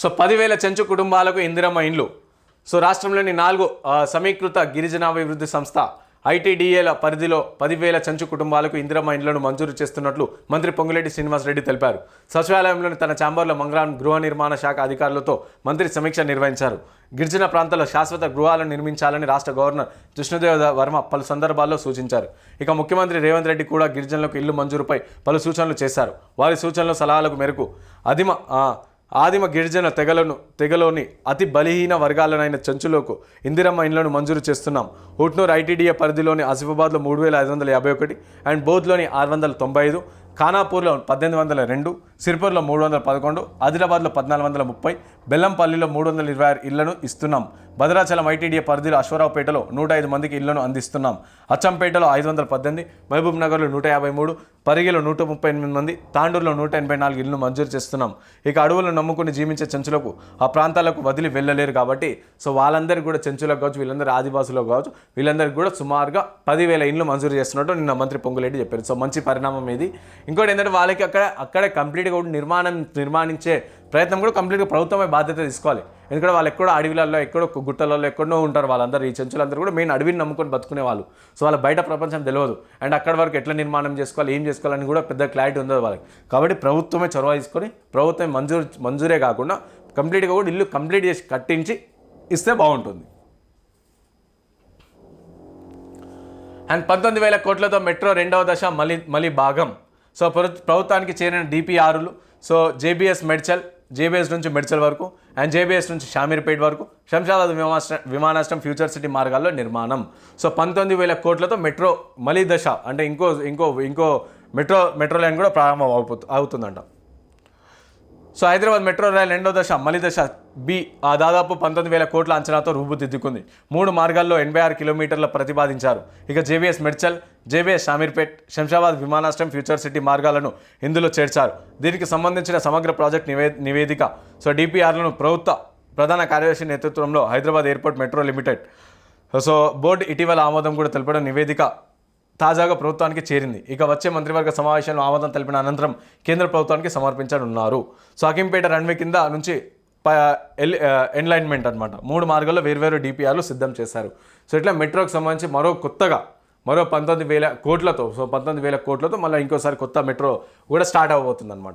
So పదివేల చెంచు కుటుంబాలకు ఇందిరమ్మ ఇండ్లు. సో రాష్ట్రంలోని నాలుగు సమీకృత గిరిజనాభివృద్ధి సంస్థ ఐటీడీఏల పరిధిలో పదివేల చెంచు కుటుంబాలకు ఇందిరమ్మ ఇండ్లను మంజూరు చేస్తున్నట్లు మంత్రి పొంగులేటి శ్రీనివాసరెడ్డి తెలిపారు. సచివాలయంలోని తన ఛాంబర్లో మంగళవారం గృహ నిర్మాణ శాఖ అధికారులతో మంత్రి సమీక్ష నిర్వహించారు. గిరిజన ప్రాంతాల్లో శాశ్వత గృహాలను నిర్మించాలని రాష్ట్ర గవర్నర్ కృష్ణదేవ వర్మ పలు సందర్భాల్లో సూచించారు. ఇక ముఖ్యమంత్రి రేవంత్ రెడ్డి కూడా గిరిజనులకు ఇల్లు మంజూరుపై పలు సూచనలు చేశారు. వారి సూచనలు సలహాలకు మేరకు అధిమ ఆదిమ గిరిజన తెగలను తెగలోని అతి బలహీన వర్గాలనైన చెంచులకు ఇందిరమ్మ ఇండ్లను మంజూరు చేస్తున్నాం. హుట్నూర్ ఐటీడీఏ పరిధిలోని ఆసిఫాబాద్లో మూడు వేల ఐదు వందల యాభై ఒకటి అండ్ బోధ్లోని ఆరు వందల తొంభై ఐదు ఖానాపూర్లో పద్దెనిమిది వందల రెండు సిర్పూర్లో మూడు వందల పదకొండు ఆదిలాబాద్లో పద్నాలుగు వందల ముప్పై బెల్లంపల్లిలో మూడు వందల ఇరవై ఆరు ఇళ్ళను ఇస్తున్నాం. భద్రాచలం ఐటీడీఏ పరిధిలో అశ్వరావుపేటలో నూట ఐదు మందికి ఇళ్ళను అందిస్తున్నాం. అచ్చంపేటలో ఐదు వందల పద్దెనిమిది మహబూబ్ నగర్లో నూట యాభై మూడు పరిగిలో నూట ముప్పై ఎనిమిది మంది తాండూరులో నూట ఎనభై నాలుగు ఇళ్ళను మంజూరు చేస్తున్నాం. ఇక అడవులను నమ్ముకుని జీవించే చెంచులకు ఆ ప్రాంతాలకు వదిలి వెళ్ళలేరు కాబట్టి సో వాళ్ళందరికీ కూడా చెంచులకు కావచ్చు వీళ్ళందరూ ఆదివాసులకు కావచ్చు వీళ్ళందరికీ కూడా సుమారుగా పదివేల ఇండ్లు మంజూరు చేస్తున్నట్టు నిన్న మంత్రి పొంగులేటి చెప్పారు. సో మంచి పరిణామం ఇది. ఇంకోటి ఏంటంటే వాళ్ళకి అక్కడ అక్కడే కంప్లీట్గా కూడా నిర్మాణం నిర్మాణించే ప్రయత్నం కూడా కంప్లీట్గా ప్రభుత్వమే బాధ్యత తీసుకోవాలి. ఎందుకంటే వాళ్ళు ఎక్కడో అడవిలలో ఎక్కడో గుట్టలలో ఎక్కడో ఉంటారు వాళ్ళందరూ. ఈ చెంచులందరూ కూడా మెయిన్ అడవిని నమ్ముకొని బతుకునే వాళ్ళు. సో వాళ్ళ బయట ప్రపంచం తెలియదు. అండ్ అక్కడ వరకు ఎట్లా నిర్మాణం చేసుకోవాలి ఏం చేసుకోవాలని కూడా పెద్ద క్లారిటీ ఉండదు వాళ్ళకి. కాబట్టి ప్రభుత్వమే చొరవ తీసుకొని ప్రభుత్వం మంజూరు మంజూరే కాకుండా కంప్లీట్గా కూడా ఇల్లు కంప్లీట్ చేసి కట్టించి ఇస్తే బాగుంటుంది. అండ్ పంతొమ్మిది వేల కోట్లతో మెట్రో రెండవ దశ మళ్ళీ మళ్ళీ భాగం సో ప్రభుత్వానికి చేరిన డిపిఆర్లు సో జేబీఎస్ మెడ్చల్ జేబీఎస్ నుంచి మెడ్చల్ వరకు అండ్ జేబీఎస్ నుంచి షామీర్పేట్ వరకు శంషాబాద్ విమానాశ్రయం విమానాశ్రయం ఫ్యూచర్ సిటీ మార్గాల్లో నిర్మాణం. సో పంతొమ్మిది వేల కోట్లతో మెట్రో మళ్ళీ దశ అంటే ఇంకో ఇంకో ఇంకో మెట్రో మెట్రో లైన్ కూడా ప్రారంభం అవుతుందంట. సో హైదరాబాద్ మెట్రో రైల్ రెండో దశ మలి దశ బి ఆ దాదాపు పంతొమ్మిది వేల కోట్ల అంచనాతో రూపుదిద్దుకుంది. మూడు మార్గాల్లో ఎనభై ఆరు కిలోమీటర్ల ప్రతిపాదించారు. ఇక జేబీఎస్ మెడ్చల్ జేబీఎస్ షామీర్పేట్ శంషాబాద్ విమానాశ్రయం ఫ్యూచర్ సిటీ మార్గాలను ఇందులో చేర్చారు. దీనికి సంబంధించిన సమగ్ర ప్రాజెక్ట్ నివే నివేదిక సో డిపిఆర్లను ప్రభుత్వ ప్రధాన కార్యదర్శి నేతృత్వంలో Hyderabad airport metro limited. So board ఇటీవల ఆమోదం కూడా తెలపడం నివేదిక తాజాగా ప్రభుత్వానికి చేరింది. ఇక వచ్చే మంత్రివర్గ సమావేశంలో ఆమోదం తెలిపిన అనంతరం కేంద్ర ప్రభుత్వానికి సమర్పించనున్నారు. సో అకింపేట రన్వే కింద నుంచి ప- ఎల్ ఎన్లైన్మెంట్ అనమాట మూడు మార్గాల్లో వేర్వేరు డిపిఆర్లు సిద్ధం చేశారు. సో ఇట్లా మెట్రోకి సంబంధించి మరో కొత్తగా మరో పంతొమ్మిది వేల కోట్లతో సో పంతొమ్మిది వేల కోట్లతో మళ్ళీ ఇంకోసారి కొత్త మెట్రో కూడా స్టార్ట్ అవబోతుంది అనమాట